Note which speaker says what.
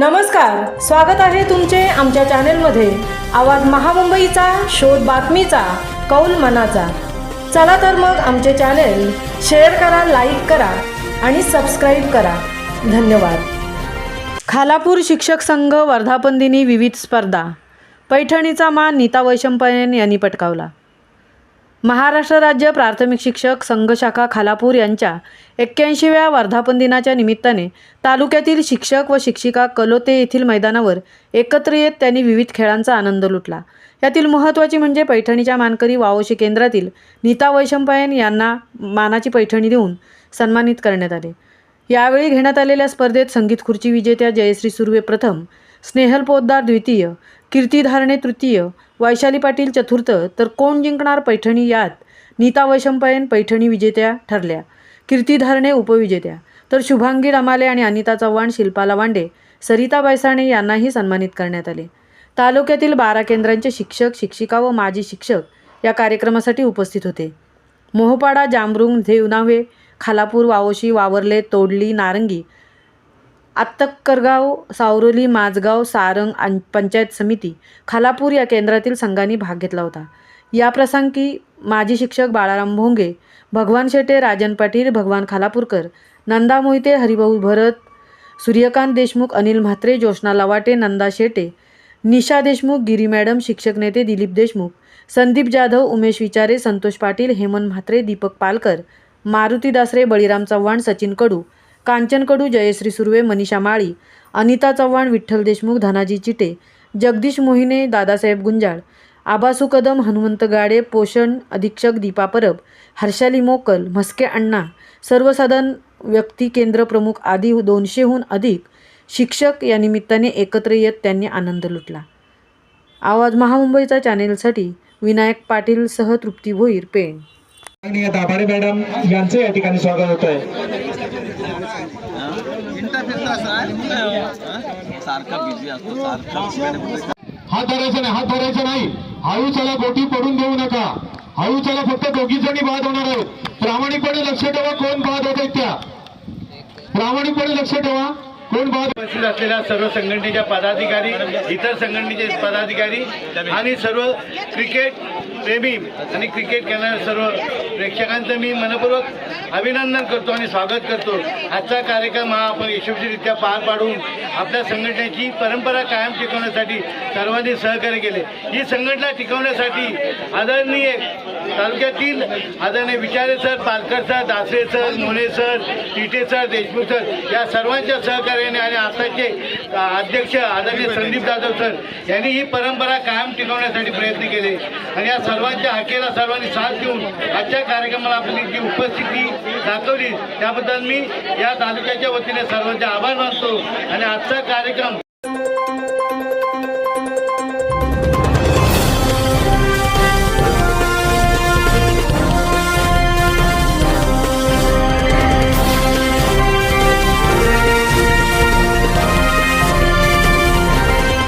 Speaker 1: नमस्कार स्वागत आहे तुमचे आमच्या चॅनेलमध्ये. आवाज महामुंबईचा शोध बातमीचा कौल मनाचा. चला तर मग आमचे चॅनेल शेअर करा लाईक करा आणि सबस्क्राईब करा. धन्यवाद. खालापूर शिक्षक संघ वर्धापन दिनी विविध स्पर्धा. पैठणीचा मान नीता वैशंपायन यांनी पटकावला. महाराष्ट्र राज्य प्राथमिक शिक्षक संघ शाखा खालापूर यांच्या एक्क्याऐंशीव्या वर्धापन दिनाच्या निमित्ताने तालुक्यातील शिक्षक व शिक्षिका कलोते येथील मैदानावर एकत्र येत त्यांनी विविध खेळांचा आनंद लुटला. यातील महत्त्वाची म्हणजे पैठणीच्या मानकरी वावोशी केंद्रातील नीता वैशंपायन यांना मानाची पैठणी देऊन सन्मानित करण्यात आले. यावेळी घेण्यात आलेल्या स्पर्धेत संगीत खुर्ची विजेत्या जयश्री सुर्वे प्रथम स्नेहल पोद्दार द्वितीय कीर्ती धारणे तृतीय वैशाली पाटील चतुर्थ तर कोण जिंकणार पैठणी यात? नीता वैशंपायन पैठणी विजेत्या ठरल्या. कीर्ती धारणे उपविजेत्या. तर शुभांगी रमाले आणि अनिता चव्हाण शिल्पाला वांडे सरिता बैसाणे यांनाही सन्मानित करण्यात आले. तालुक्यातील बारा केंद्रांचे शिक्षक शिक्षिका व माजी शिक्षक या कार्यक्रमासाठी उपस्थित होते. मोहपाडा जांभरुंग देवनावे खालापूर वावोशी वावरले तोडली नारंगी आत्तक्करगाव सावरोली माझगाव सारंग अन पंचायत समिती खालापूर या केंद्रातील संघांनी भाग घेतला होता. या प्रसंगी माजी शिक्षक बाळाराम भोंगे भगवान शेटे राजन पाटील भगवान खालापूरकर नंदा मोहिते हरिभाऊ भरत सूर्यकांत देशमुख अनिल म्हात्रे ज्योत्ना लवाटे नंदा शेटे निशा देशमुख गिरी मॅडम शिक्षक नेते दिलीप देशमुख संदीप जाधव उमेश विचारे संतोष पाटील हेमंत म्हात्रे दीपक पालकर मारुती दासरे बळीराम चव्हाण सचिन कडू कांचन कडू जयश्री सुर्वे मनीषा माळी अनिता चव्हाण विठ्ठल देशमुख धनाजी चिटे जगदीश मोहिने दादासाहेब गुंजाळ आबासू कदम हनुमंत गाडे पोषण अधीक्षक दीपा परब हर्षाली मोकल म्हस्के अण्णा सर्वसाधारण व्यक्ती केंद्र प्रमुख आदी दोनशेहून अधिक शिक्षक या निमित्ताने एकत्र येत त्यांनी आनंद लुटला. आवाज महामुंबईचा चॅनेलसाठी विनायक पाटीलसह तृप्ती भोईर पेण.
Speaker 2: दाभाडे मॅडम यांचं या ठिकाणी स्वागत होत आहे
Speaker 3: सारखा बिझी असतो सारखा
Speaker 2: हात धरायचा नाही हात धरायचा नाही. हळूच्याला गोटी पडून देऊ नका. हळूच्याला फक्त दोघी जणी बाद होणार आहेत. प्रामाणिकपणे लक्ष ठेवा कोण बाद होत आहेत त्या. प्रामाणिकपणे लक्ष ठेवा. कोण
Speaker 4: उपस्थित असलेल्या सर्व संघटनेच्या पदाधिकारी इतर संघटनेचे पदाधिकारी आणि सर्व क्रिकेट प्रेमी आणि क्रिकेट खेळणाऱ्या सर्व प्रेक्षकांचं मी मनपूर्वक अभिनंदन करतो आणि स्वागत करतो. आजचा कार्यक्रम हा आपण यशस्वीरित्या पार पाडून आपल्या संघटनेची परंपरा कायम टिकवण्यासाठी सर्वांनी सहकार्य केले. ही संघटना टिकवण्यासाठी आदरणीय तालुक्यातील आदरणीय Vichare sir Palkar sir Dasare sir Mone sir Tite sir Deshmukh sir या सर्वांच्या यांनी आणि आताचे अध्यक्ष आदरणीय संदीप जाधव सर यांनी ही परंपरा कायम टिकवण्यासाठी प्रयत्न केले. आणि या सर्वांच्या हकेला सर्वांनी साथ देऊन आजच्या कार्यक्रमाला आपली जी उपस्थिती दाखवली त्याबद्दल मी या तालुक्याच्या वतीने सर्वांचे आभार मानतो. आणि आजचा कार्यक्रम